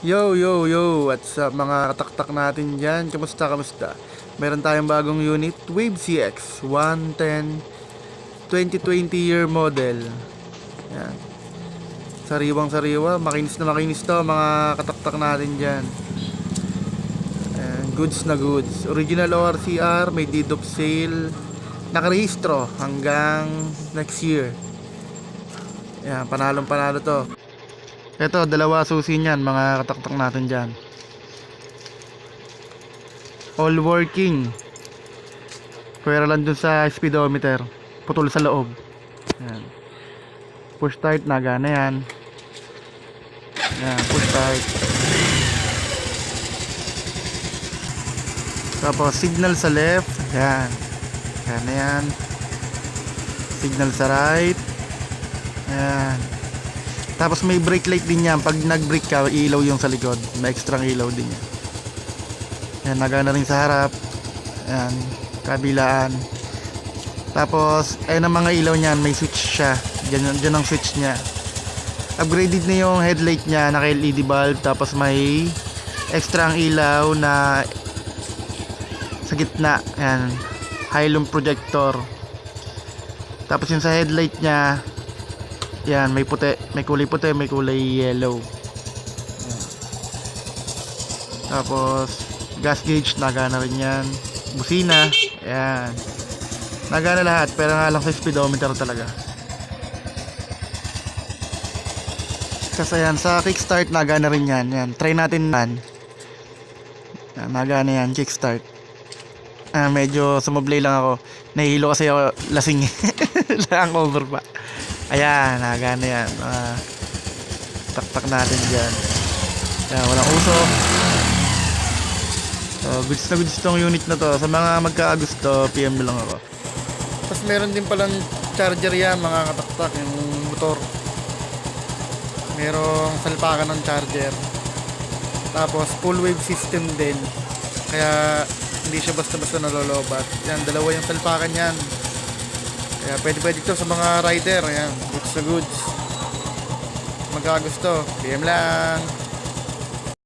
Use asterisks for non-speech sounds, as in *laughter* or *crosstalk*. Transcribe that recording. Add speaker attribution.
Speaker 1: Yo, yo, yo! What's up mga kataktak natin dyan? Kamusta, kamusta? Meron tayong bagong unit, Wave CX 110 2020 year model. Yan. Sariwang sariwa, makinis na makinis to mga kataktak natin dyan. Ayan, goods na goods. Original ORCR, may deed of sale. Nakarehistro hanggang next year. Yan, panalong panalo to. Ito, dalawa susi niyan, mga kataktak natin dyan. All working. Pwera lang dun sa speedometer. Putol sa loob. Yan. Push start, nagana yan. Yan, push start. Tapos, signal sa left. Yan. Yan na yan. Signal sa right. Yan. Tapos may brake light din yan. Pag nag-brake ka, ilaw yung sa likod. May extra ilaw din yan. Yan, nagana rin sa harap. Yan, kabilaan. Tapos, ayun ang mga ilaw niyan. May switch siya. Diyan, diyan ang switch niya. Upgraded na yung headlight niya. Naka LED bulb. Tapos may extra ang ilaw na sa gitna. Yan. Hylum projector. Tapos yung sa headlight niya, yan, may puti, may kulay puti, may kulay yellow. Tapos gas gauge nagana rin yan. Busina, yan. Nagana lahat, pero nga lang sa speedometer talaga. Kasi yan, sa kickstart nagana rin yan. Yan, try natin yan. Yan, nagana yan, kickstart. Ah, medyo sumablay lang ako. Nahihilo kasi ako lasing. *laughs* lang over pa. Ayan, nagana yan. Ah, taktak natin dyan. Ayan, walang usok. So, goods na goods tong unit na to. Sa mga magkakagusto, PM lang ako. Tapos meron din palang charger yan, mga kataktak, yung motor. Merong salpakan ng charger. Tapos full wave system din. Kaya hindi siya basta-basta nalolobat. Yan, dalawa yung salpakan yan. Kaya pwede pwede ito sa mga rider. Ayan, goods na goods. Magkakagusto, PM lang.